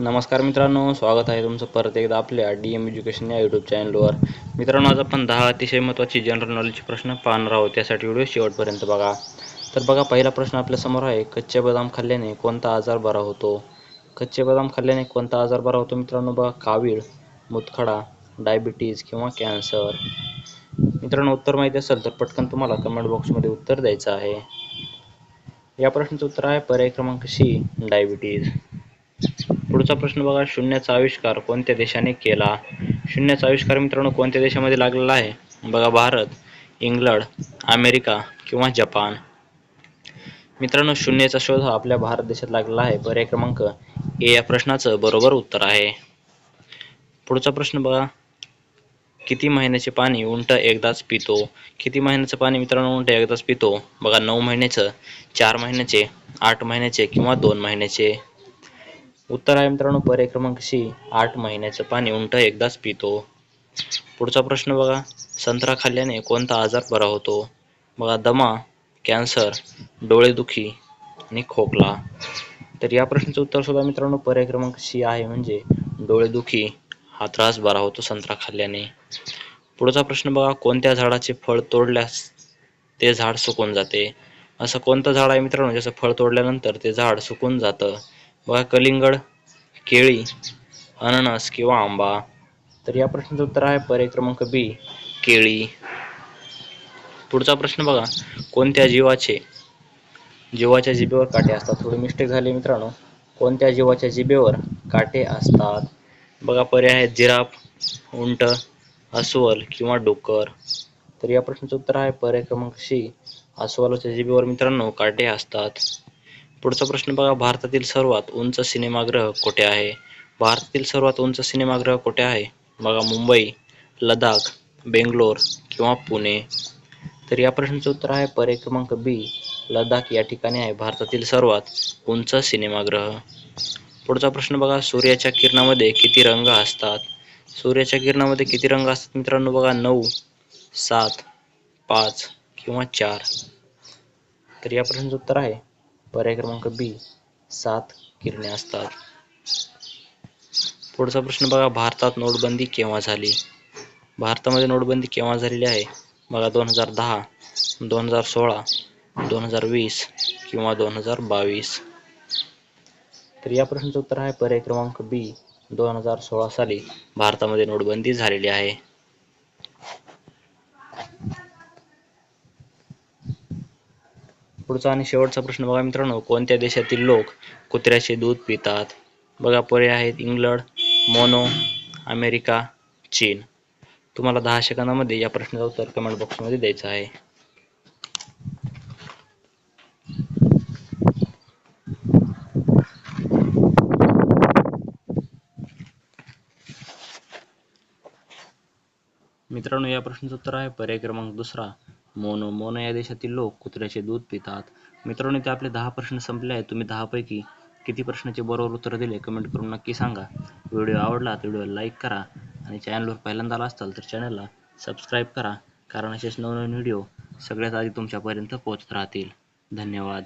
नमस्कार मित्रांनो स्वागत आहे तुमचं परत एकदा आपल्या डी एम एज्युकेशन या यूट्यूब चॅनलवर मित्रांनो आज आपण दहा अतिशय महत्त्वाची जनरल नॉलेजचे प्रश्न पाहणार आहोत. त्यासाठी व्हिडिओ शेवटपर्यंत बघा. तर बघा पहिला प्रश्न आपल्यासमोर आहे कच्चे बदाम खाल्ल्याने कोणता आजार बरा होतो? कच्चे बदाम खाल्ल्याने कोणता आजार बरा होतो मित्रांनो? बघा कावीळ मुतखडा डायबिटीज किंवा कॅन्सर मित्रांनो उत्तर माहिती असेल तर पटकन तुम्हाला कमेंट बॉक्समध्ये उत्तर द्यायचं आहे. या प्रश्नाचं उत्तर आहे पर्याय क्रमांक सी डायबिटीज पुढचा प्रश्न बघा शून्याचा आविष्कार कोणत्या देशाने केला? शून्याचा आविष्कार मित्रांनो कोणत्या देशामध्ये लागलेला आहे? बघा भारत इंग्लंड अमेरिका किंवा जपान. मित्रांनो शून्याचा शोध हा आपल्या भारत देशात लागलेला आहे. पर्याय क्रमांक ए. या प्रश्नाचं बरोबर उत्तर आहे. पुढचा प्रश्न बघा. किती महिन्याचे पाणी उंट एकदाच पितो? किती महिन्याचं पाणी मित्रांनो उंट एकदाच पितो? बघा नऊ महिन्याचं चार महिन्याचे आठ महिन्याचे किंवा दोन महिन्याचे. उत्तर आहे मित्रांनो पर्याय क्रमांक सी आठ महिन्याचं पाणी उंट एकदाच पितो. पुढचा प्रश्न बघा. संत्रा खाल्ल्याने कोणता आजार बरा होतो? बघा दमा कॅन्सर डोळेदुखी आणि खोकला. तर या प्रश्नाचं उत्तर सुद्धा मित्रांनो पर्याय क्रमांक सी आहे. म्हणजे डोळेदुखी हा त्रास बरा होतो संत्रा खाल्ल्याने. पुढचा प्रश्न बघा. कोणत्या झाडाचे फळ तोडल्यास ते झाड सुकून जाते? असं कोणतं झाड आहे मित्रांनो ज्याचं फळ तोडल्यानंतर ते झाड सुकून जातं? बघा कलिंगड केळी अननस किंवा आंबा. तर या प्रश्नाचं उत्तर आहे पर्याय क्रमांक बी केळी. पुढचा प्रश्न बघा कोणत्या जीवाचे जीवाच्या जिभेवर काटे असतात? थोडी मिस्टेक झाली मित्रांनो. कोणत्या जीवाच्या जिबेवर काटे असतात? बघा पर्याय आहेत जिराफ उंट अस्वल किंवा डुकर. तर या प्रश्नाचं उत्तर आहे पर्याय क्रमांक सी अस्वलाच्या जिबेवर मित्रांनो काटे असतात. पुढचा प्रश्न बघा भारतातील सर्वात उंच सिनेमागृह कुठे आहे? भारतातील सर्वात उंच सिनेमागृह कुठे आहे? बघा मुंबई लडाख बेंगलोर किंवा पुणे. तर या प्रश्नाचं उत्तर आहे पर्याय क्रमांक बी लडाख या ठिकाणी आहे भारतातील सर्वात उंच सिनेमागृह पुढचा प्रश्न बघा सूर्याच्या किरणामध्ये किती रंग असतात? सूर्याच्या किरणामध्ये किती रंग असतात मित्रांनो? बघा नऊ सात पाच किंवा चार. तर या प्रश्नाचं उत्तर आहे पर्याय क्रमांक बी सात किरणे असतात. पुढचा प्रश्न बघा भारतात नोटबंदी केव्हा झाली? भारतामध्ये नोटबंदी केव्हा झालेली आहे? बघा दोन हजार दहा दोन हजार सोळा दोन हजार वीस किंवा दोन हजार बावीस. तर या प्रश्नाचं उत्तर आहे पर्याय क्रमांक बी दोन हजार सोळा साली भारतामध्ये नोटबंदी झालेली आहे. पुढचा आणि शेवटचा प्रश्न बघा मित्रांनो कोणत्या देशातील लोक कुत्र्याचे दूध पितात? बघा पर्याय आहेत इंग्लंड मोनो अमेरिका चीन. तुम्हाला दहा सेकंदामध्ये या प्रश्नाचं उत्तर कमेंट बॉक्समध्ये द्यायचं आहे. मित्रांनो या प्रश्नाचं उत्तर आहे पर्याय क्रमांक दुसरा. मोनो मोनो या देशातील लोक कुत्र्याचे दूध पितात. मित्रांनो इथे आपले दहा प्रश्न संपले आहेत. तुम्ही दहापैकी किती प्रश्नाचे बरोबर उत्तर दिले कमेंट करून नक्की सांगा. व्हिडिओ आवडला तर व्हिडिओ लाईक करा आणि चॅनलवर पहिल्यांदा आला असाल तर चॅनलला सबस्क्राईब करा कारण असेच नवनवीन व्हिडिओ सगळ्यात आधी तुमच्यापर्यंत पोहोचत राहतील. धन्यवाद.